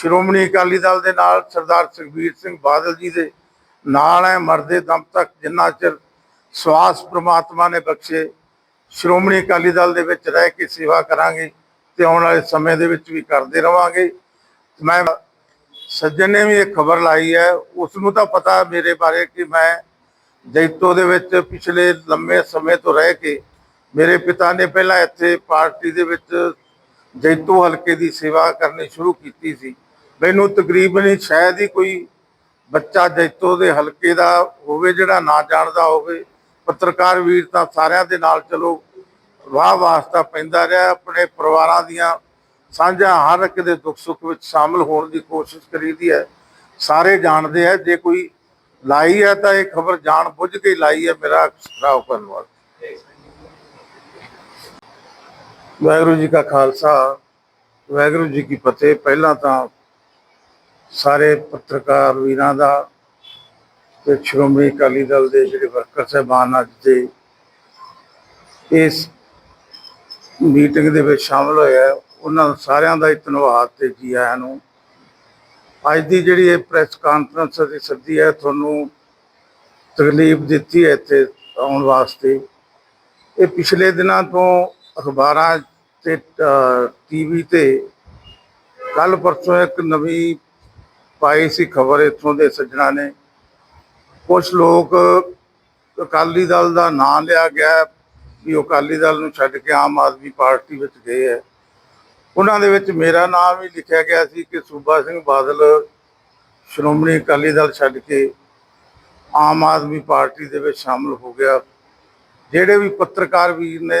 ਸ਼੍ਰੋਮਣੀ ਅਕਾਲੀ ਦਲ ਦੇ ਨਾਲ ਸਰਦਾਰ ਸੁਖਬੀਰ ਸਿੰਘ ਬਾਦਲ ਜੀ ਦੇ ਨਾਲ ਹੈ, ਮਰਦੇ ਦਮ ਤੱਕ ਜਿੰਨਾ ਚਿਰ ਸਵਾਸ ਪ੍ਰਮਾਤਮਾ ਨੇ ਬਖਸ਼ੇ, ਸ਼੍ਰੋਮਣੀ ਅਕਾਲੀ ਦਲ ਦੇ ਵਿੱਚ ਰਹਿ ਕੇ ਸੇਵਾ ਕਰਾਂਗੇ ਤੇ ਆਉਣ ਵਾਲੇ ਸਮੇਂ ਦੇ ਵਿੱਚ ਵੀ ਕਰਦੇ ਰਵਾਂਗੇ। ਮੈਂ ਸੱਜਣ ਨੇ ਵੀ ਇਹ ਖਬਰ ਲਾਈ ਹੈ ਉਸ ਨੂੰ ਤਾਂ ਪਤਾ ਮੇਰੇ ਬਾਰੇ ਕਿ ਮੈਂ ਜੈਤੋ ਦੇ ਵਿੱਚ ਪਿਛਲੇ ਲੰਮੇ ਸਮੇਂ ਤੋਂ ਰਹਿ ਕੇ ਮੇਰੇ ਪਿਤਾ ਨੇ ਪਹਿਲਾਂ ਇੱਥੇ ਪਾਰਟੀ ਦੇ ਵਿੱਚ ਜੈਤੋ ਹਲਕੇ ਦੀ ਸੇਵਾ ਕਰਨੀ ਸ਼ੁਰੂ ਕੀਤੀ ਸੀ। ਮੈਨੂੰ ਤਕਰੀਬਨ ਹੀ ਸ਼ਾਇਦ ਹੀ ਕੋਈ ਬੱਚਾ ਜੈਤੋ ਦੇ ਹਲਕੇ ਦਾ ਹੋਵੇ, ਜਿਹੜਾ ਨਾ ਜਾਣਦਾ ਹੋਵੇ। ਪੱਤਰਕਾਰ ਵੀਰ ਤਾਂ ਸਾਰਿਆਂ ਦੇ ਨਾਲ ਚਲੋ ਵਾਹ ਵਾਸਤਾ ਪੈਂਦਾ ਰਿਹਾ। ਆਪਣੇ ਪਰਿਵਾਰਾਂ ਦੀਆਂ ਸਾਂਝਾਂ ਹਰ ਇੱਕ ਦੇ ਦੁੱਖ ਸੁੱਖ ਵਿੱਚ ਸ਼ਾਮਲ ਹੋਣ ਦੀ ਕੋਸ਼ਿਸ਼ ਕਰੀਦੀ ਹੈ। ਸਾਰੇ ਜਾਣਦੇ ਆ, ਜੇ ਕੋਈ ਲਾਈ ਹੈ ਤਾਂ ਇਹ ਖਬਰ ਜਾਣ ਬੁੱਝ ਕੇ ਲਾਈ ਹੈ। ਮੇਰਾ ਖਰਾਬ ਕਰਨ ਵਾਸਤੇ ਵਾਹਿਗੁਰੂ ਜੀ ਕਾ ਖਾਲਸਾ, ਵਾਹਿਗੁਰੂ ਜੀ ਕੀ ਫਤਿਹ। ਪਹਿਲਾਂ ਤਾਂ ਸਾਰੇ ਪੱਤਰਕਾਰ ਵੀਰਾਂ ਦਾ ਤੇ ਸ਼੍ਰੋਮਣੀ ਅਕਾਲੀ ਦਲ ਦੇ ਜਿਹੜੇ ਵਰਕਰ ਸਹਿਬਾਨ ਅੱਜ ਦੇ ਇਸ ਮੀਟਿੰਗ ਦੇ ਵਿੱਚ ਸ਼ਾਮਲ ਹੋਇਆ ਉਹਨਾਂ ਸਾਰਿਆਂ ਦਾ ਹੀ ਧੰਨਵਾਦ ਤੇ ਜੀ ਆਇਆਂ ਨੂੰ। ਅੱਜ ਦੀ ਜਿਹੜੀ ਇਹ ਪ੍ਰੈਸ ਕਾਨਫਰੰਸ ਅਸੀਂ ਸੱਦੀ ਹੈ, ਤੁਹਾਨੂੰ ਤਕਲੀਫ ਦਿੱਤੀ ਹੈ ਇੱਥੇ ਆਉਣ ਵਾਸਤੇ। ਇਹ ਪਿਛਲੇ ਦਿਨਾਂ ਤੋਂ ਅਖਬਾਰਾਂ ਤੇ ਟੀਵੀ ਤੇ ਕੱਲ ਪਰਸੋਂ ਇੱਕ ਨਵੀਂ ਪਾਈ ਸੀ ਖਬਰ ਇੱਥੋਂ ਦੇ ਸੱਜਣਾ ਨੇ। ਕੁਝ ਲੋਕ ਅਕਾਲੀ ਦਲ ਦਾ ਨਾਂ ਲਿਆ ਗਿਆ ਵੀ ਉਹ ਅਕਾਲੀ ਦਲ ਨੂੰ ਛੱਡ ਕੇ ਆਮ ਆਦਮੀ ਪਾਰਟੀ ਵਿੱਚ ਗਏ ਹੈ। ਉਹਨਾਂ ਦੇ ਵਿੱਚ ਮੇਰਾ ਨਾਮ ਵੀ ਲਿਖਿਆ ਗਿਆ ਸੀ ਕਿ ਸੂਬਾ ਸਿੰਘ ਬਾਦਲ ਸ਼੍ਰੋਮਣੀ ਅਕਾਲੀ ਦਲ ਛੱਡ ਕੇ ਆਮ ਆਦਮੀ ਪਾਰਟੀ ਦੇ ਵਿੱਚ ਸ਼ਾਮਲ ਹੋ ਗਿਆ। ਜਿਹੜੇ ਵੀ ਪੱਤਰਕਾਰ ਵੀਰ ਨੇ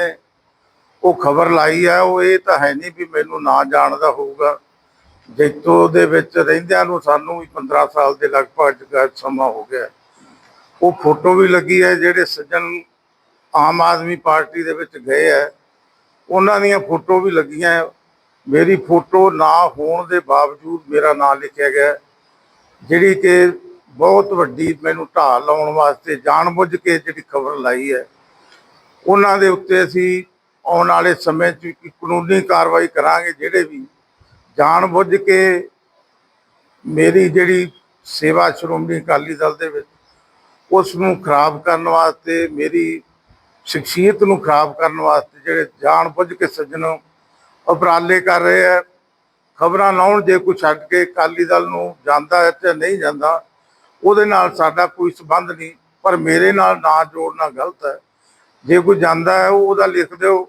ਉਹ ਖਬਰ ਲਾਈ ਹੈ, ਉਹ ਇਹ ਤਾਂ ਹੈ ਨਹੀਂ ਵੀ ਮੈਨੂੰ ਨਾ ਜਾਣਦਾ ਹੋਊਗਾ। ਜੈਤੋ ਦੇ ਵਿੱਚ ਰਹਿੰਦਿਆਂ ਨੂੰ ਸਾਨੂੰ ਵੀ 15 ਸਾਲ ਦੇ ਲਗਭਗ ਸਮਾਂ ਹੋ ਗਿਆ। ਉਹ ਫੋਟੋ ਵੀ ਲੱਗੀ ਹੈ, ਜਿਹੜੇ ਸੱਜਣ ਆਮ ਆਦਮੀ ਪਾਰਟੀ ਦੇ ਵਿੱਚ ਗਏ ਹੈ। ਉਹਨਾਂ ਦੀਆਂ ਫੋਟੋ ਵੀ ਲੱਗੀਆਂ ਮੇਰੀ ਫੋਟੋ ਨਾ ਹੋਣ ਦੇ ਬਾਵਜੂਦ ਮੇਰਾ ਨਾਮ ਲਿਖਿਆ ਗਿਆ ਜਿਹੜੀ ਕਿ ਬਹੁਤ ਵੱਡੀ ਮੈਨੂੰ ਢਾਹ ਲਾਉਣ ਵਾਸਤੇ ਜਾਣਬੁੱਝ ਕੇ ਜਿਹੜੀ ਖਬਰ ਲਾਈ ਹੈ। ਉਹਨਾਂ ਦੇ ਉੱਤੇ ਅਸੀਂ ਆਉਣ ਵਾਲੇ ਸਮੇਂ 'ਚ ਕਾਨੂੰਨੀ ਕਾਰਵਾਈ ਕਰਾਂਗੇ, ਜਿਹੜੇ ਵੀ ਜਾਣ ਬੁੱਝ ਕੇ ਮੇਰੀ ਜਿਹੜੀ ਸੇਵਾ ਸ਼੍ਰੋਮਣੀ ਅਕਾਲੀ ਦਲ ਦੇ ਵਿੱਚ, ਉਸ ਨੂੰ ਖਰਾਬ ਕਰਨ ਵਾਸਤੇ, ਮੇਰੀ ਸ਼ਖਸੀਅਤ ਨੂੰ ਖਰਾਬ ਕਰਨ ਵਾਸਤੇ ਜਿਹੜੇ ਜਾਣ ਬੁੱਝ ਕੇ ਸੱਜਣ ਉਪਰਾਲੇ ਕਰ ਰਹੇ ਆ, ਖਬਰਾਂ ਲਾਉਣ ਜੇ ਕੋਈ ਛੱਡ ਕੇ ਅਕਾਲੀ ਦਲ ਨੂੰ ਜਾਂਦਾ ਹੈ ਤੇ ਨਹੀਂ ਜਾਂਦਾ, ਉਹਦੇ ਨਾਲ ਸਾਡਾ ਕੋਈ ਸਬੰਧ ਨਹੀਂ, ਪਰ ਮੇਰੇ ਨਾਲ ਨਾ ਜੋੜਨਾ ਗਲਤ ਹੈ। ਜੇ ਕੋਈ ਜਾਂਦਾ ਹੈ, ਉਹਦਾ ਲਿਖ ਦਿਓ।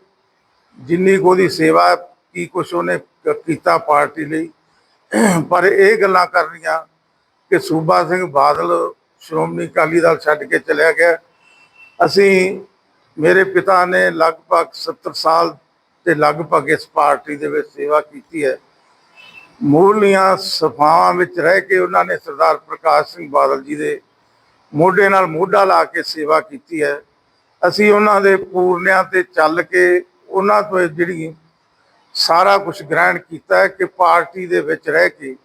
ਜਿੰਨੀ ਕੁ ਉਹਦੀ ਸੇਵਾ ਕੀ ਕੁਛ ਉਹਨੇ ਕੀਤਾ ਪਾਰਟੀ ਲਈ। ਪਰ ਇਹ ਗੱਲਾਂ ਕਰਨੀਆਂ ਕਿ ਸੂਬਾ ਸਿੰਘ ਬਾਦਲ ਸ਼੍ਰੋਮਣੀ ਅਕਾਲੀ ਦਲ ਛੱਡ ਕੇ ਚਲਿਆ ਗਿਆ। ਅਸੀਂ, ਮੇਰੇ ਪਿਤਾ ਨੇ ਲਗਭਗ 70 ਸਾਲ ਤੇ ਲਗਭਗ ਇਸ ਪਾਰਟੀ ਦੇ ਵਿੱਚ ਸੇਵਾ ਕੀਤੀ ਹੈ। ਮੂਲੀਆਂ ਸਫਾਵਾਂ ਵਿੱਚ ਰਹਿ ਕੇ ਉਹਨਾਂ ਨੇ ਸਰਦਾਰ ਪ੍ਰਕਾਸ਼ ਸਿੰਘ ਬਾਦਲ ਜੀ ਦੇ ਮੋਢੇ ਨਾਲ ਮੋਢਾ ਲਾ ਕੇ ਸੇਵਾ ਕੀਤੀ ਹੈ। ਅਸੀਂ ਉਹਨਾਂ ਦੇ ਪੂਰਨਿਆਂ ਤੇ ਚੱਲ ਕੇ ਉਹਨਾਂ ਤੋਂ ਜਿਹੜੀ ਸਾਰਾ ਕੁਝ ਗ੍ਰਹਿਣ ਕੀਤਾ ਹੈ ਕਿ ਪਾਰਟੀ ਦੇ ਵਿੱਚ ਰਹਿ ਕੇ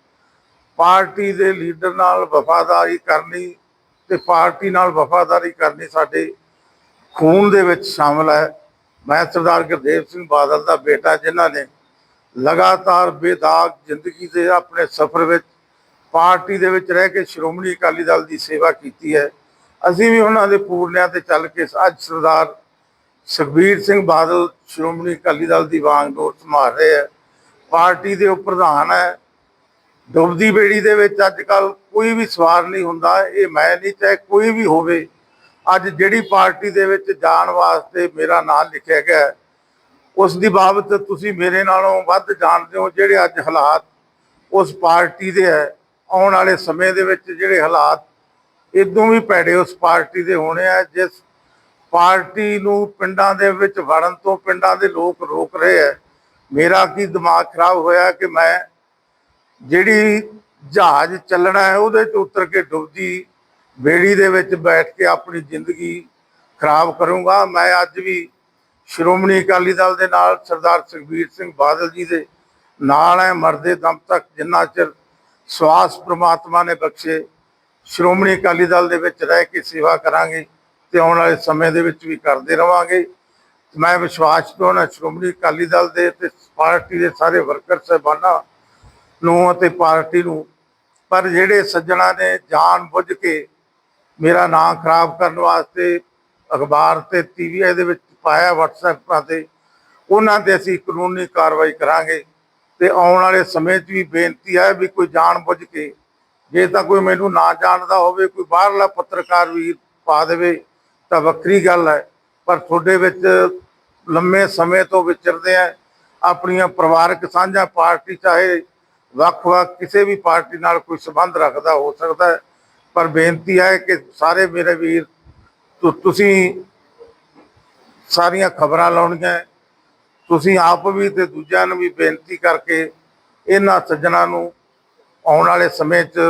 ਪਾਰਟੀ ਦੇ ਲੀਡਰ ਨਾਲ ਵਫਾਦਾਰੀ ਕਰਨੀ ਤੇ ਪਾਰਟੀ ਨਾਲ ਵਫਾਦਾਰੀ ਕਰਨੀ ਸਾਡੇ ਖੂਨ ਦੇ ਵਿੱਚ ਸ਼ਾਮਲ ਹੈ। ਮੈਂ ਸਰਦਾਰ ਗੁਰਦੇਵ ਸਿੰਘ ਬਾਦਲ ਦਾ ਬੇਟਾ ਜਿਨ੍ਹਾਂ ਨੇ ਲਗਾਤਾਰ ਬੇਦਾਗ ਜ਼ਿੰਦਗੀ ਦੇ ਆਪਣੇ ਸਫ਼ਰ ਵਿੱਚ ਪਾਰਟੀ ਦੇ ਵਿੱਚ ਰਹਿ ਕੇ ਸ਼੍ਰੋਮਣੀ ਅਕਾਲੀ ਦਲ ਦੀ ਸੇਵਾ ਕੀਤੀ ਹੈ। ਅਸੀਂ ਵੀ ਉਹਨਾਂ ਦੇ ਪੂਰਨਿਆਂ ਤੇ ਚੱਲ ਕੇ ਅੱਜ ਸਰਦਾਰ ਸੁਖਬੀਰ ਸਿੰਘ ਬਾਦਲ ਸ਼੍ਰੋਮਣੀ ਅਕਾਲੀ ਦਲ ਦੀ ਵਾਂਗ ਵਾਂਗਡੋਰ ਸੰਭਾਲ ਰਹੇ ਹੈ ਪਾਰਟੀ ਦੇ ਉਹ ਪ੍ਰਧਾਨ ਹੈ ਡੁੱਬਦੀ ਬੇੜੀ ਦੇ ਵਿੱਚ ਅੱਜ ਕੱਲ ਕੋਈ ਵੀ ਸਵਾਰ ਨਹੀਂ ਹੁੰਦਾ। ਇਹ ਮੈਂ ਨਹੀਂ ਚਾਹੇ ਕੋਈ ਵੀ ਹੋਵੇ ਅੱਜ ਜਿਹੜੀ ਪਾਰਟੀ ਦੇ ਵਿੱਚ ਜਾਣ ਵਾਸਤੇ ਮੇਰਾ ਨਾਮ ਲਿਖਿਆ ਗਿਆ ਹੈ, ਉਸ ਦੀ ਬਾਬਤ ਤੁਸੀਂ ਮੇਰੇ ਨਾਲੋਂ ਵੱਧ ਜਾਣਦੇ ਹੋ ਜਿਹੜੇ ਅੱਜ ਹਾਲਾਤ ਉਸ ਪਾਰਟੀ ਦੇ ਹੈ। ਆਉਣ ਵਾਲੇ ਸਮੇਂ ਦੇ ਵਿੱਚ ਜਿਹੜੇ ਹਾਲਾਤ ਇਦੋਂ ਵੀ ਭੈੜੇ ਉਸ ਪਾਰਟੀ ਦੇ ਹੋਣੇ ਆ ਜਿਸ ਪਾਰਟੀ ਨੂੰ ਪਿੰਡਾਂ ਦੇ ਵਿੱਚ ਵੜਨ ਤੋਂ ਪਿੰਡਾਂ ਦੇ ਲੋਕ ਰੋਕ ਰਹੇ ਆ ਮੇਰਾ ਕੀ ਦਿਮਾਗ ਖਰਾਬ ਹੋਇਆ ਕਿ ਮੈਂ ਜਿਹੜੀ ਜਹਾਜ਼ ਚੱਲਣਾ ਹੈ ਉਹਦੇ 'ਚ ਉਤਰ ਕੇ ਡੁੱਬਦੀ ਬੇੜੀ ਦੇ ਵਿੱਚ ਬੈਠ ਕੇ ਆਪਣੀ ਜ਼ਿੰਦਗੀ ਖਰਾਬ ਕਰੂੰਗਾ। ਮੈਂ ਅੱਜ ਵੀ ਸ਼੍ਰੋਮਣੀ ਅਕਾਲੀ ਦਲ ਦੇ ਨਾਲ ਸਰਦਾਰ ਸੁਖਬੀਰ ਸਿੰਘ ਬਾਦਲ ਜੀ ਦੇ ਨਾਲ ਹੈ ਮਰਦੇ ਦਮ ਤੱਕ ਜਿੰਨਾ ਚਿਰ ਸਵਾਸ ਪ੍ਰਮਾਤਮਾ ਨੇ ਬਖਸ਼ੇ ਸ਼੍ਰੋਮਣੀ ਅਕਾਲੀ ਦਲ ਦੇ ਵਿੱਚ ਰਹਿ ਕੇ ਸੇਵਾ ਕਰਾਂਗੇ। ਤੇ ਆਉਣ ਵਾਲੇ ਸਮੇਂ ਦੇ ਵਿੱਚ ਵੀ ਕਰਦੇ ਰਵਾਂਗੇ। ਮੈਂ ਵਿਸ਼ਵਾਸ ਕਰਨਾ ਸ਼੍ਰੋਮਣੀ ਅਕਾਲੀ ਦਲ ਦੇ ਤੇ ਪਾਰਟੀ ਦੇ ਸਾਰੇ ਵਰਕਰ ਸਹਿਬਾਨਾਂ ਨੂੰ ਅਤੇ ਪਾਰਟੀ ਨੂੰ, ਪਰ ਜਿਹੜੇ ਸੱਜਣਾ ਨੇ ਜਾਣ ਬੁੱਝ ਕੇ ਮੇਰਾ ਨਾਮ ਖਰਾਬ ਕਰਨ ਵਾਸਤੇ ਅਖਬਾਰ ਤੇ ਟੀਵੀ ਦੇ ਵਿੱਚ ਪਾਇਆ WhatsApp ਤੇ, ਉਹਨਾਂ ਤੇ ਅਸੀਂ ਕਾਨੂੰਨੀ ਕਾਰਵਾਈ ਕਰਾਂਗੇ ਤੇ ਆਉਣ ਵਾਲੇ ਸਮੇਂ 'ਚ ਵੀ ਬੇਨਤੀ ਹੈ ਵੀ ਕੋਈ ਜਾਣ ਬੁੱਝ ਕੇ, ਜੇ ਤਾਂ ਕੋਈ ਮੈਨੂੰ ਨਾ ਜਾਣਦਾ ਹੋਵੇ, ਕੋਈ ਬਾਹਰਲਾ ਪੱਤਰਕਾਰ ਵੀਰ ਪਾ ਦੇਵੇ ਤਾਂ ਵੱਖਰੀ ਗੱਲ ਹੈ। ਪਰ ਤੁਹਾਡੇ ਵਿੱਚ ਲੰਮੇ ਸਮੇਂ ਤੋਂ ਵਿਚਰਦੇ ਆ। ਆਪਣੀਆਂ ਪਰਿਵਾਰਕ ਸਾਂਝਾ ਪਾਰਟੀ ਚਾਹੇ ਵੱਖ-ਵੱਖ ਕਿਸੇ ਵੀ ਪਾਰਟੀ ਨਾਲ ਕੋਈ ਸੰਬੰਧ ਰੱਖਦਾ ਹੋ ਸਕਦਾ ਪਰ ਬੇਨਤੀ ਹੈ ਕਿ ਸਾਰੇ ਮੇਰੇ ਵੀਰ ਤੁਸੀਂ ਸਾਰੀਆਂ ਖਬਰਾਂ ਲਾਉਣੀਆਂ ਤੁਸੀਂ ਆਪ ਵੀ ਤੇ ਦੂਜਿਆਂ ਨੂੰ ਵੀ ਬੇਨਤੀ ਕਰਕੇ ਇਹਨਾਂ ਸੱਜਣਾ ਨੂੰ ਆਉਣ ਵਾਲੇ ਸਮੇਂ 'ਚ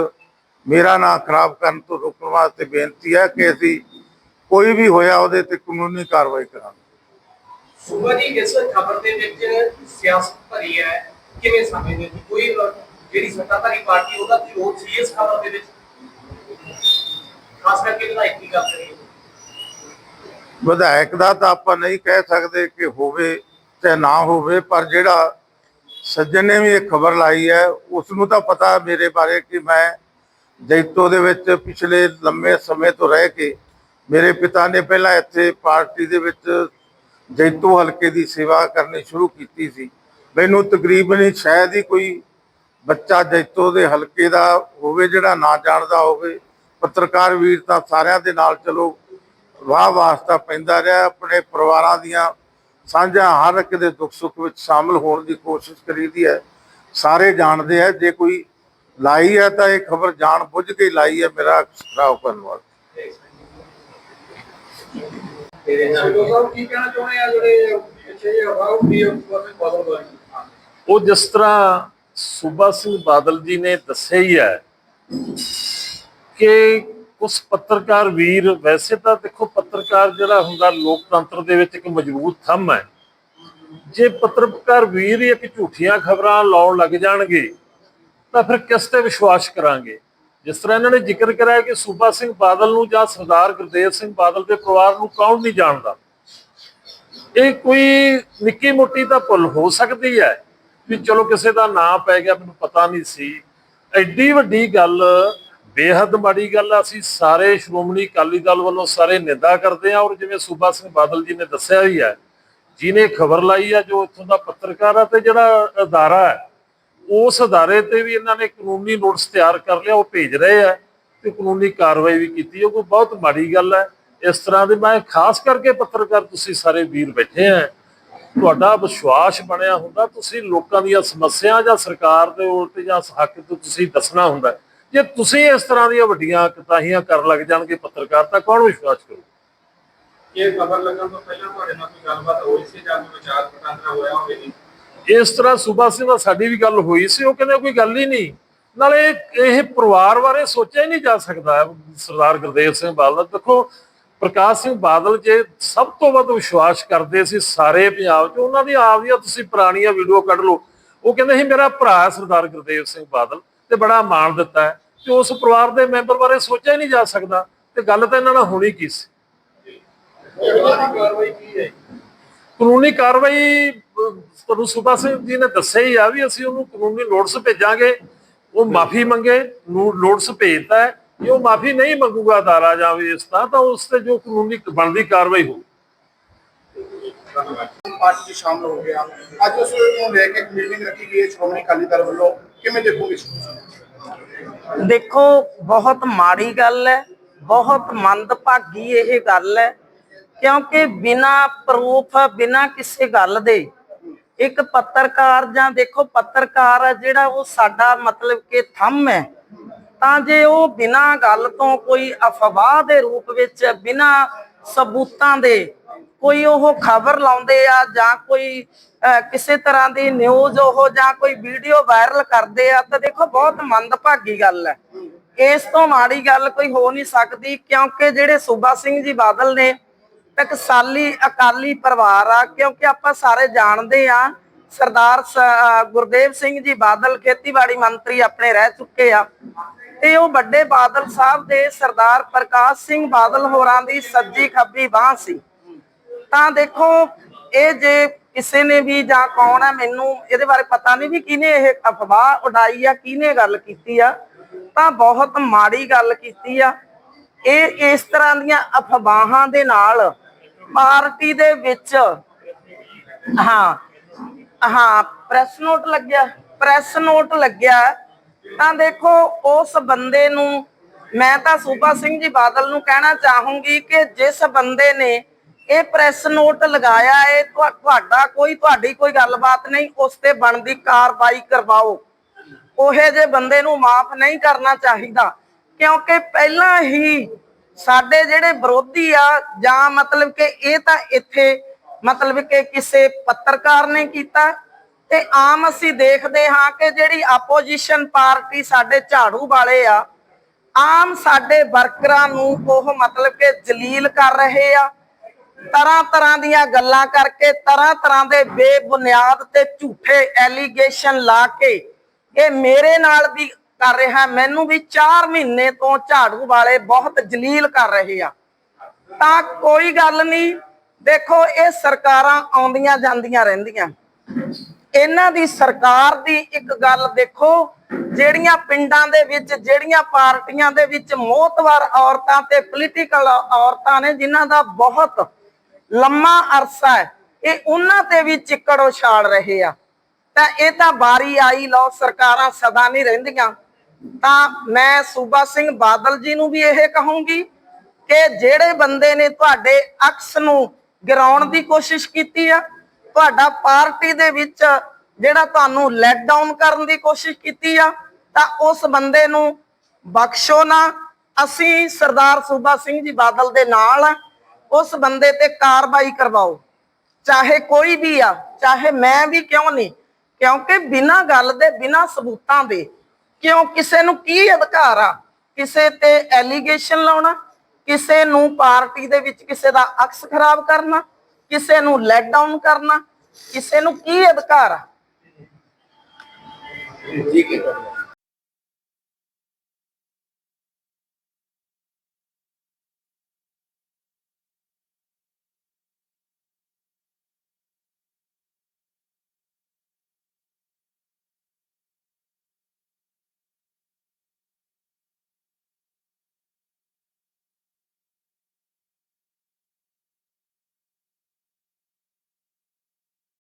ਮੇਰਾ ਨਾਂ ਖਰਾਬ ਕਰਨ ਤੋਂ ਰੋਕਣ ਵਾਸਤੇ ਬੇਨਤੀ ਹੈ ਕਿ ਅਸੀਂ ਕੋਈ ਵੀ ਹੋਇਆ ਉਹਦੇ ਤੇ ਕਾਨੂੰਨੀ ਕਾਰਵਾਈ ਕਰਾਂਗੇ। ਸੁਬਾ ਜੀ ਇਸ ਖਬਰ ਦੇ ਵਿੱਚ ਸਿਆਸਤ ਭਰੀ ਹੈ। ਕਿਵੇਂ ਸਮਝਦੇ ਕੋਈ ਜਿਹੜੀ ਸੱਤਾਧਾਰੀ ਪਾਰਟੀ ਉਹਦਾ ਕੋਈ ਰੋਲ ਸੀ ਇਸ ਖਬਰ ਦੇ ਵਿੱਚ? ਖਾਸ ਕਰਕੇ ਵਿਧਾਇਕ ਦੀ ਗੱਲ ਕਰੀਏ ਵਿਧਾਇਕ ਦਾ ਤਾਂ ਆਪਾਂ ਨਹੀਂ ਕਹਿ ਸਕਦੇ ਕਿ ਹੋਵੇ ਤੇ ਨਾ ਹੋਵੇ ਪਰ ਜਿਹੜਾ ਸੱਜਣ ਨੇ ਵੀ ਇਹ ਖਬਰ ਲਾਈ ਹੈ ਉਸ ਨੂੰ ਤਾਂ ਪਤਾ ਮੇਰੇ ਬਾਰੇ ਕਿ ਮੈਂ ਜੈਤੋ ਦੇ ਵਿੱਚ ਪਿਛਲੇ ਲੰਮੇ ਸਮੇਂ ਤੋਂ ਰਹਿ ਕੇ ਮੇਰੇ ਪਿਤਾ ਨੇ ਪਹਿਲਾਂ ਇੱਥੇ ਪਾਰਟੀ ਦੇ ਵਿੱਚ ਜੈਤੋ ਹਲਕੇ ਦੀ ਸੇਵਾ ਕਰਨੀ ਸ਼ੁਰੂ ਕੀਤੀ ਸੀ। ਮੈਨੂੰ ਤਕਰੀਬਨ ਸ਼ਾਇਦ ਹੀ ਕੋਈ ਬੱਚਾ ਜੈਤੋ ਦੇ ਹਲਕੇ ਦਾ ਹੋਵੇ, ਜਿਹੜਾ ਨਾ ਜਾਣਦਾ ਹੋਵੇ। ਪੱਤਰਕਾਰ ਵੀਰ ਤਾਂ ਸਾਰਿਆਂ ਦੇ ਨਾਲ ਚਲੋ, ਵਾਹ ਵਾਸਤਾ ਪੈਂਦਾ ਰਿਹਾ। ਆਪਣੇ ਪਰਿਵਾਰਾਂ ਦੀਆਂ ਸਾਂਝਾ ਹਰ ਇੱਕ ਦੇ ਦੁੱਖ ਸੁੱਖ ਵਿੱਚ ਸ਼ਾਮਲ ਹੋਣ ਦੀ ਕੋਸ਼ਿਸ਼ ਕਰੀਦੀ ਹੈ। ਸਾਰੇ ਜਾਣਦੇ ਆ, ਜੇ ਕੋਈ ਲਾਈ ਹੈ ਤਾਂ ਇਹ ਖਬਰ ਜਾਣ ਬੁੱਝ ਕੇ ਲਾਈ ਹੈ। ਮੇਰਾ ਖਰਾਬ ਕਰਨ ਵਾਲਾ ਤੇਰੇ ਨਾਲ ਸਾਹਿਬ ਕੀ ਕਹਿਣਾ ਚਾਹੁੰਦੇ ਆ ਜਿਹੜੇ ਪਿੱਛੇ ਜਿਹੇ ਹਵਾ ਉੱਠੀ ਆ ਉਸ ਬਦਲ ਵਾਲੀ ਉਹ ਜਿਸ ਤਰ੍ਹਾਂ ਸੂਬਾ ਸਿੰਘ ਬਾਦਲ ਜੀ ਨੇ ਦੱਸਿਆ ਹੀ ਹੈ ਕਿ ਉਸ ਪੱਤਰਕਾਰ ਵੀਰ, ਵੈਸੇ ਤਾਂ ਦੇਖੋ ਪੱਤਰਕਾਰ ਜਿਹੜਾ ਹੁੰਦਾ ਲੋਕਤੰਤਰ ਦੇ ਵਿੱਚ ਇੱਕ ਮਜ਼ਬੂਤ ਥੰਮ ਹੈ। ਜੇ ਪੱਤਰਕਾਰ ਵੀਰ ਹੀ ਇੱਕ ਝੂਠੀਆਂ ਖਬਰਾਂ ਲਾਉਣ ਲੱਗ ਜਾਣਗੇ, ਤਾਂ ਫਿਰ ਕਿਸ ਤੇ ਵਿਸ਼ਵਾਸ ਕਰਾਂਗੇ? ਜਿਸ ਤਰ੍ਹਾਂ ਇਹਨਾਂ ਨੇ ਜ਼ਿਕਰ ਕਰਾਇਆ ਕਿ ਸੂਬਾ ਸਿੰਘ ਬਾਦਲ ਨੂੰ ਜਾਂ ਸਰਦਾਰ ਗੁਰਦੇਵ ਸਿੰਘ ਬਾਦਲ ਦੇ ਪਰਿਵਾਰ ਨੂੰ ਕੌਣ ਨਹੀਂ ਜਾਣਦਾ। ਇਹ ਕੋਈ ਨਿੱਕੀ ਮੋਟੀ ਤਾਂ ਭੁੱਲ ਹੋ ਸਕਦੀ ਹੈ ਵੀ ਚਲੋ ਕਿਸੇ ਦਾ ਨਾਂ ਪੈ ਗਿਆ, ਮੈਨੂੰ ਪਤਾ ਨਹੀਂ ਸੀ। ਐਡੀ ਵੱਡੀ ਗੱਲ, ਬੇਹੱਦ ਮਾੜੀ ਗੱਲ ਆ, ਅਸੀਂ ਸਾਰੇ ਸ਼੍ਰੋਮਣੀ ਅਕਾਲੀ ਦਲ ਵੱਲੋਂ ਸਾਰੇ ਨਿੰਦਾ ਕਰਦੇ ਆ ਔਰ ਜਿਵੇਂ ਸੂਬਾ ਸਿੰਘ ਬਾਦਲ ਜੀ ਨੇ ਦੱਸਿਆ ਹੀ ਹੈ ਜਿਨੇ ਖਬਰ ਲਾਈ ਆ ਜੋ ਇੱਥੋਂ ਦਾ ਪੱਤਰਕਾਰ ਆ ਤੇ ਜਿਹੜਾ ਅਦਾਰਾ ਹੈ ਉਸ ਅਦਾਰੇ ਤੇ ਵੀ ਇਹਨਾਂ ਨੇ ਕਾਨੂੰਨੀ ਨੋਟਿਸ ਤਿਆਰ ਕਰ ਲਿਆ, ਉਹ ਭੇਜ ਰਹੇ ਆ ਤੇ ਕਾਨੂੰਨੀ ਕਾਰਵਾਈ ਵੀ ਕੀਤੀ ਉਹ ਕੋਈ ਬਹੁਤ ਮਾੜੀ ਗੱਲ ਹੈ। ਇਸ ਤਰ੍ਹਾਂ ਦੇ ਮੈਂ ਖਾਸ ਕਰਕੇ ਪੱਤਰਕਾਰ ਤੁਸੀਂ ਸਾਰੇ ਵੀਰ ਬੈਠੇ ਆ, ਤੁਹਾਡਾ ਵਿਸ਼ਵਾਸ ਬਣਿਆ ਹੁੰਦਾ, ਤੁਸੀਂ ਲੋਕਾਂ ਦੀਆਂ ਸਮੱਸਿਆ ਜਾਂ ਸਰਕਾਰ ਦੇ ਉਲਟ ਜਾਂ ਹੱਕ ਤੋਂ ਤੁਸੀਂ ਦੱਸਣਾ ਹੁੰਦਾ। ਜੇ ਤੁਸੀਂ ਇਸ ਤਰ੍ਹਾਂ ਦੀਆਂ ਵੱਡੀਆਂ ਕਤਾਹੀਆਂ ਕਰਨ ਲੱਗ ਜਾਣਗੇ ਪੱਤਰਕਾਰ, ਤਾਂ ਕੌਣ ਵਿਸ਼ਵਾਸ ਕਰੂ ਇਹ ਖਬਰ ਲੱਗਣ ਤੋਂ ਪਹਿਲਾਂ ਤੁਹਾਡੇ ਨਾਲ ਕੋਈ ਗੱਲਬਾਤ ਹੋਈ ਸੀ ਜਾਂ ਵਿਚਾਰ ਵਟਾਂਦਰਾ ਹੋਇਆ ਹੋਵੇ ਜੀ? ਇਸ ਤਰ੍ਹਾਂ ਸੂਬਾ ਸਿੰਘ ਨਾਲ ਸਾਡੀ ਵੀ ਗੱਲ ਹੋਈ ਸੀ ਉਹ ਕਹਿੰਦੇ ਕੋਈ ਗੱਲ ਹੀ ਨਹੀਂ। ਨਾਲੇ ਇਹ ਪਰਿਵਾਰ ਬਾਰੇ ਸੋਚਿਆ ਹੀ ਨਹੀਂ ਜਾ ਸਕਦਾ ਸਰਦਾਰ ਗੁਰਦੇਵ ਸਿੰਘ ਬਾਦਲ। ਦੇਖੋ ਪ੍ਰਕਾਸ਼ ਸਿੰਘ ਬਾਦਲ ਜੇ ਸਭ ਤੋਂ ਵੱਧ ਵਿਸ਼ਵਾਸ ਕਰਦੇ ਸੀ ਸਾਰੇ ਪੰਜਾਬ 'ਚ ਉਹਨਾਂ ਦੀ ਆਪਦੀਆਂ ਤੁਸੀਂ ਪੁਰਾਣੀਆਂ ਵੀਡੀਓ ਕੱਢ ਲਓ। ਉਹ ਕਹਿੰਦੇ ਸੀ ਮੇਰਾ ਭਰਾ ਸਰਦਾਰ ਗੁਰਦੇਵ ਸਿੰਘ ਬਾਦਲ ਤੇ ਬੜਾ ਮਾਣ ਦਿੱਤਾ ਹੈ। ਤੇ ਉਸ ਪਰਿਵਾਰ ਦੇ ਮੈਂਬਰ ਬਾਰੇ ਸੋਚਿਆ ਹੀ ਨਹੀਂ ਜਾ ਸਕਦਾ। ਤੇ ਗੱਲ ਤਾਂ ਇਹਨਾਂ ਨਾਲ ਹੋਣੀ ਕੀ ਸੀ? ਉਹਦੀ ਕਾਰਵਾਈ ਕੀ ਹੈ? ਕਾਨੂੰਨੀ ਕਾਰਵਾਈ ਤੁਹਾਨੂੰ ਸੁਭਾ ਸਿੰਘ ਜੀ ਨੇ ਦੱਸਿਆ ਹੀ ਆ ਵੀ ਅਸੀਂ ਉਹਨੂੰ ਕਾਨੂੰਨੀ ਨੋਟਿਸ ਭੇਜਾਂਗੇ ਉਹ ਮਾਫੀ ਮੰਗੇ ਨੋ- ਨੋਟਿਸ ਭੇਜਦਾ ਹੈ ਜੇ ਉਹ ਮਾਫੀ ਨਹੀਂ ਮੰਗੂਗਾ ਅਦਾਰਾ ਜਾਂ ਵੀ ਇਸ ਤਰ੍ਹਾਂ ਤਾਂ ਉਸ ਤੇ ਜੋ ਕਾਨੂੰਨੀ ਬਣਦੀ ਕਾਰਵਾਈ ਹੋਊ। ਪਾਰਟੀ 'ਚ ਸ਼ਾਮਲ ਹੋ ਗਿਆ। ਅੱਜ ਉਸ ਨੂੰ ਲੈ ਕੇ ਇੱਕ ਮੀਟਿੰਗ ਰੱਖੀ ਗਈ ਹੈ ਸ਼੍ਰੋਮਣੀ ਅਕਾਲੀ ਦਲ ਵੱਲੋਂ। ਕਿਵੇਂ ਦੇਖੋਗੇ? ਦੇਖੋ ਬਹੁਤ ਮਾੜੀ ਗੱਲ ਹੈ ਬਹੁਤ ਮੰਦਭਾਗੀ ਇਹ ਗੱਲ ਹੈ ਕਿਉਂਕਿ ਬਿਨਾ ਪ੍ਰੂਫ ਬਿਨਾ ਕਿਸੇ ਗੱਲ ਦੇ ਇੱਕ ਪੱਤਰਕਾਰ ਜਾਂ ਦੇਖੋ ਪੱਤਰਕਾਰ ਆ ਜਿਹੜਾ ਉਹ ਸਾਡਾ ਮਤਲਬ ਕਿ ਥੰਮ ਹੈ, ਤਾਂ ਜੇ ਉਹ ਬਿਨਾਂ ਗੱਲ ਤੋਂ ਕੋਈ ਅਫਵਾਹ ਦੇ ਰੂਪ ਵਿੱਚ, ਬਿਨਾ ਸਬੂਤਾਂ ਦੇ ਕੋਈ ਉਹ ਖਬਰ ਲਾਉਂਦੇ ਆ ਜਾਂ ਕੋਈ ਕਿਸੇ ਤਰ੍ਹਾਂ ਦੀ ਨਿਊਜ਼ ਉਹ ਜਾਂ ਕੋਈ ਵੀਡੀਓ ਵਾਇਰਲ ਕਰਦੇ ਆ, ਤਾਂ ਦੇਖੋ ਬਹੁਤ ਮੰਦਭਾਗੀ ਗੱਲ ਹੈ। ਇਸ ਤੋਂ ਮਾੜੀ ਗੱਲ ਕੋਈ ਹੋ ਨਹੀਂ ਸਕਦੀ ਕਿਉਂਕਿ ਜਿਹੜੇ ਸੂਬਾ ਸਿੰਘ ਜੀ ਬਾਦਲ ਨੇ ਟਕਸਾਲੀ ਅਕਾਲੀ ਪਰਿਵਾਰ ਆ, ਕਿਉਂਕਿ ਆਪਾਂ ਸਾਰੇ ਜਾਣਦੇ ਆ, ਸਰਦਾਰ ਗੁਰਦੇਵ ਸਿੰਘ ਜੀ ਬਾਦਲ ਖੇਤੀਬਾੜੀ ਮੰਤਰੀ ਆਪਣੇ ਰਹਿ ਚੁੱਕੇ ਆ। ਤੇ ਉਹ ਵੱਡੇ ਬਾਦਲ ਸਾਹਿਬ ਦੇ ਸਰਦਾਰ ਪ੍ਰਕਾਸ਼ ਸਿੰਘ ਬਾਦਲ ਹੋਰਾਂ ਦੀ ਸੱਜੀ ਖੱਬੀ ਬਾਹ ਸੀ। ਤਾਂ ਦੇਖੋ, ਇਹ ਜੇ ਕਿਸੇ ਨੇ ਵੀ ਜਾਂ ਕੌਣ ਹੈ ਮੈਨੂੰ ਇਹਦੇ ਬਾਰੇ ਪਤਾ ਨਹੀਂ ਵੀ ਕਿਹਨੇ ਇਹ ਅਫਵਾਹ ਉਡਾਈ ਆ, ਕਿਹਨੇ ਗੱਲ ਕੀਤੀ ਆ। ਤਾਂ ਬਹੁਤ ਮਾੜੀ ਗੱਲ ਕੀਤੀ ਆ। ਇਹ ਇਸ ਤਰ੍ਹਾਂ ਦੀਆਂ ਅਫਵਾਹਾਂ ਦੇ ਨਾਲ ਪਾਰਟੀ ਦੇ ਵਿੱਚ, ਹਾਂ ਹਾਂ ਪ੍ਰੈਸ ਨੋਟ ਲੱਗਿਆ ਪ੍ਰੈਸ ਨੋਟ ਲੱਗਿਆ। ਤਾਂ ਦੇਖੋ, ਉਸ ਬੰਦੇ ਨੂੰ, ਮੈਂ ਤਾਂ ਸੂਬਾ ਸਿੰਘ ਜੀ ਬਾਦਲ ਨੂੰ ਕਹਿਣਾ ਚਾਹੂੰਗੀ ਕਿ ਜਿਸ ਬੰਦੇ ਨੇ ਇਹ ਪ੍ਰੈਸ ਨੋਟ ਲਗਾਇਆ ਹੈ ਤੁਹਾਡਾ ਕੋਈ, ਤੁਹਾਡੀ ਕੋਈ ਗੱਲਬਾਤ ਨਹੀਂ, ਉਸ ਤੇ ਬਣਦੀ ਕਾਰਵਾਈ ਕਰਵਾਓ। ਉਹੇ ਜੇ ਬੰਦੇ ਨੂੰ ਮਾਫ ਨਹੀਂ ਕਰਨਾ ਚਾਹੀਦਾ, ਕਿਉਂਕਿ ਪਹਿਲਾਂ ਹੀ ਸਾਡੇ ਜਿਹੜੇ ਵਿਰੋਧੀ ਆ, ਜਾਂ ਮਤਲਬ ਕਿ ਇਹ ਤਾਂ ਇੱਥੇ ਮਤਲਬ ਕਿ ਕਿਸੇ ਪੱਤਰਕਾਰ ਨੇ ਕੀਤਾ, ਤੇ ਆਮ ਅਸੀਂ ਦੇਖਦੇ ਹਾਂ ਕਿ ਜਿਹੜੀ ਆਪੋਜੀਸ਼ਨ ਪਾਰਟੀ ਸਾਡੇ ਝਾੜੂ ਵਾਲੇ ਆ, ਆਮ ਸਾਡੇ ਵਰਕਰਾਂ ਨੂੰ ਉਹ ਮਤਲਬ ਕਿ ਜਲੀਲ ਕਰ ਰਹੇ ਆ। ਤਰ੍ਹਾਂ ਤਰ੍ਹਾਂ ਦੀਆਂ ਗੱਲਾਂ ਕਰਕੇ, ਤਰ੍ਹਾਂ ਤਰ੍ਹਾਂ ਦੇ ਬੇਬੁਨਿਆਦ ਤੇ ਝੂਠੇ ਐਲੀਗੇਸ਼ਨ ਲਾ ਕੇ, ਇਹ ਮੇਰੇ ਨਾਲ ਵੀ ਕਰ ਰਿਹਾ, ਮੈਨੂੰ ਵੀ 4 ਮਹੀਨੇ ਤੋਂ ਝਾੜੂ ਵਾਲੇ ਬਹੁਤ ਜਲੀਲ ਕਰ ਰਹੇ ਆ। ਤਾਂ ਕੋਈ ਗੱਲ ਨਹੀਂ, ਦੇਖੋ ਇਹ ਸਰਕਾਰਾਂ ਆਉਂਦੀਆਂ ਜਾਂਦੀਆਂ ਰਹਿੰਦੀਆਂ। ਇਹਨਾਂ ਦੀ ਸਰਕਾਰ ਦੀ ਇੱਕ ਗੱਲ ਦੇਖੋ, ਜਿਹੜੀਆਂ ਪਿੰਡਾਂ ਦੇ ਵਿੱਚ, ਜਿਹੜੀਆਂ ਪਾਰਟੀਆਂ ਦੇ ਵਿੱਚ ਮੋਤਵਾਰ ਔਰਤਾਂ ਤੇ ਪੋਲੀਟੀਕਲ ਔਰਤਾਂ ਨੇ, ਜਿਨ੍ਹਾਂ ਦਾ ਬਹੁਤ ਲੰਮਾ ਅਰਸਾ ਹੈ, ਇਹ ਉਹਨਾਂ ਤੇ ਵੀ ਚਿੱਕੜ ਉਛਾਲ ਰਹੇ ਆ। ਤਾਂ ਇਹ ਤਾਂ ਬਾਰੀ ਆਈ ਲੋ ਸਰਕਾਰਾਂ ਸਦਾ ਨਹੀਂ ਰਹਿੰਦੀਆਂ। ਤਾਂ ਮੈਂ ਸੂਬਾ ਸਿੰਘ ਬਾਦਲ ਜੀ ਨੂੰ ਵੀ ਇਹ ਕਹੂੰਗੀ ਕਿ ਜਿਹੜੇ ਬੰਦੇ ਨੇ ਤੁਹਾਡੇ ਅਕਸ ਨੂੰ ਗਿਰਾਉਣ ਦੀ ਕੋਸ਼ਿਸ਼ ਕੀਤੀ ਆ, ਤੁਹਾਡਾ ਪਾਰਟੀ ਦੇ ਵਿੱਚ ਜਿਹੜਾ ਤੁਹਾਨੂੰ ਲੈਟ ਡਾਊਨ ਕਰਨ ਦੀ ਕੋਸ਼ਿਸ਼ ਕੀਤੀ ਆ, ਤਾਂ ਉਸ ਬੰਦੇ ਨੂੰ ਬਖਸ਼ੋ ਨਾ। ਅਸੀਂ ਸਰਦਾਰ ਸੂਬਾ ਸਿੰਘ ਜੀ ਬਾਦਲ ਦੇ ਨਾਲ ਉਸ ਬੰਦੇ ਤੇ ਕਾਰਵਾਈ ਕਰਵਾਓ। ਚਾਹੇ ਕੋਈ ਵੀ ਆ, ਚਾਹੇ ਮੈਂ ਵੀ ਕਿਉਂ ਨਹੀਂ, ਕਿਉਂਕਿ ਬਿਨਾਂ ਗੱਲ ਦੇ, ਬਿਨਾਂ ਸਬੂਤਾਂ ਦੇ ਕਿਉਂ? ਕਿਸੇ ਨੂੰ ਕੀ ਅਧਿਕਾਰ ਆ? ਕਿਸੇ ਤੇ ਐਲੀਗੇਸ਼ਨ ਲਾਉਣਾ? ਕਿਸੇ ਨੂੰ ਪਾਰਟੀ ਦੇ ਵਿੱਚ ਕਿਸੇ ਦਾ ਅਕਸ ਖਰਾਬ ਕਰਨਾ? ਕਿਸੇ ਨੂੰ ਲੈਟ ਡਾਊਨ ਕਰਨਾ? ਕਿਸੇ ਨੂੰ ਕੀ ਅਧਿਕਾਰ ਆ? ਠੀਕ ਹੈ